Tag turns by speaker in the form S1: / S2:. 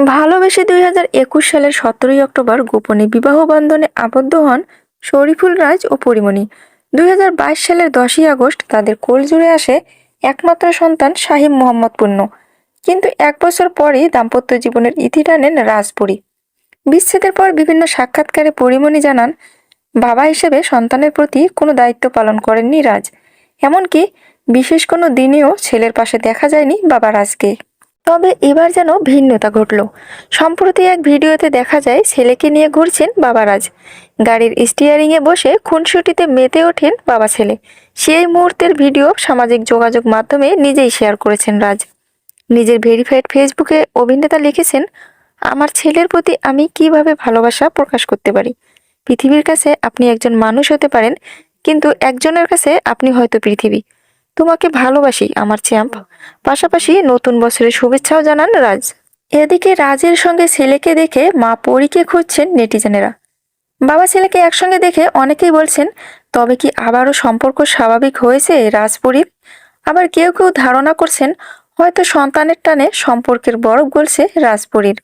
S1: ভালোবেসে দুই হাজার একুশ সালের সতেরোই অক্টোবর গোপনে বিবাহ বন্ধনে আবদ্ধ হন শরীফুল রাজ ও পরিমণি। দুই হাজার বাইশ সালের দশই আগস্ট তাদের কোল জুড়ে আসে একমাত্র সন্তান শাহিম মোহাম্মদ পূর্ণ কিন্তু এক বছর পরই দাম্পত্য জীবনের ইতি টানেন রাজপুরী। বিচ্ছেদের পর বিভিন্ন সাক্ষাৎকারে পরিমণি জানান, বাবা হিসেবে সন্তানের প্রতি কোনো দায়িত্ব পালন করেননি রাজ। এমনকি বিশেষ কোনো দিনেও ছেলের পাশে দেখা যায়নি বাবা রাজকে। তবে এবার যেন ভিন্নতা ঘটল। সম্প্রতি এক ভিডিওতে দেখা যায়, ছেলেকে নিয়ে ঘুরছেন বাবা রাজ গাড়ির স্টিয়ারিংয়ে বসে খুনসুটিতে মেতে ওঠেন বাবা ছেলে। সেই মুহূর্তের ভিডিও সামাজিক যোগাযোগ মাধ্যমে নিজেই শেয়ার করেছেন রাজ। নিজের ভেরিফাইড ফেসবুকে অভিনেতা লিখেছেন, আমার ছেলের প্রতি আমি কীভাবে ভালোবাসা প্রকাশ করতে পারি? পৃথিবীর কাছে আপনি একজন মানুষ হতে পারেন, কিন্তু একজনের কাছে আপনি হয়তো পৃথিবী। তোমাকে ভালোবাসি, আমার চ্যাম্প। পাশাপাশি নতুন বছরের শুভেচ্ছাও জানান রাজ। এদিকে রাজের সঙ্গে ছেলেকে দেখে মা পরীকে খুঁজছেন নেটিজেনেরা। বাবা ছেলেকে একসঙ্গে দেখে অনেকেই বলছেন, তবে কি আবারও সম্পর্ক স্বাভাবিক হয়েছে রাজপুরীর? আবার কেউ কেউ ধারণা করছেন, হয়তো সন্তানের টানে সম্পর্কের বরফ গলছে রাজপুরীর।